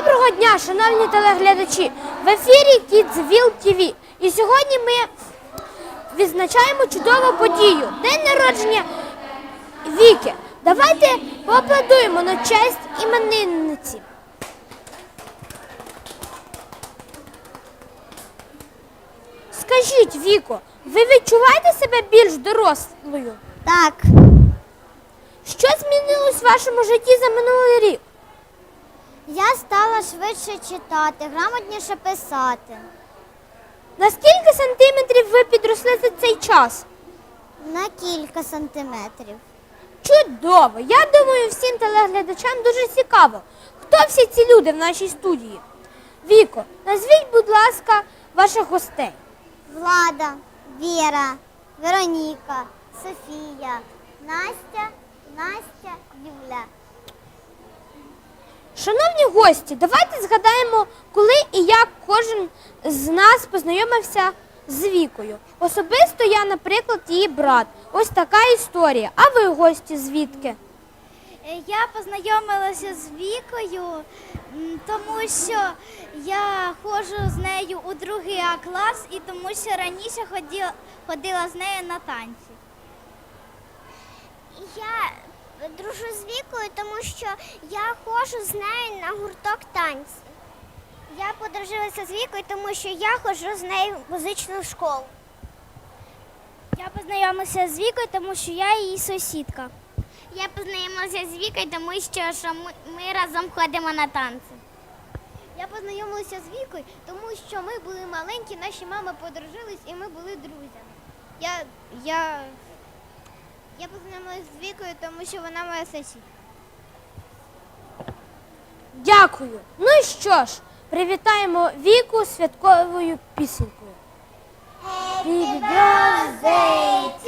Доброго дня, шановні телеглядачі! В ефірі Kidsville TV. І сьогодні ми відзначаємо чудову подію День народження Віки. Давайте поаплодуємо на честь іменинниці. Скажіть, Віко, ви відчуваєте себе більш дорослою? Так, Що змінилось в вашому житті за минулий рік? Я стала швидше читати, грамотніше писати. На скільки сантиметрів ви підросли за цей час? На кілька сантиметрів. Чудово! Я думаю, всім телеглядачам дуже цікаво, хто всі ці люди в нашій студії. Віко, назвіть, будь ласка, ваших гостей. Влада, Віра, Вероніка, Софія, Настя, Настя, Юля. Шановні гості, давайте згадаємо, коли і як кожен з нас познайомився з Вікою. Особисто я, наприклад, її брат. Ось така історія. А ви гості звідки? Е, Я познайомилася з Вікою, тому що я ходжу з нею у другий А клас і тому що раніше ходила, ходила з нею на танці. Я дружу з Вікою, тому що я ходжу з нею на гурток танців. Я подружилася з Вікою, тому що я ходжу з нею в музичну школу. Я познайомилася з Вікою, тому що я її сусідка. Я познайомилася з Вікою, тому що, що ми, ми разом ходимо на танці. Я познайомилася з Вікою, тому що ми були маленькі, наші мами подружились і ми були друзями. Я, я, я познайомилася з Вікою, тому що вона моя сесія. Дякую. Ну і що ж, привітаємо Віку святковою пісенькою. Happy birthday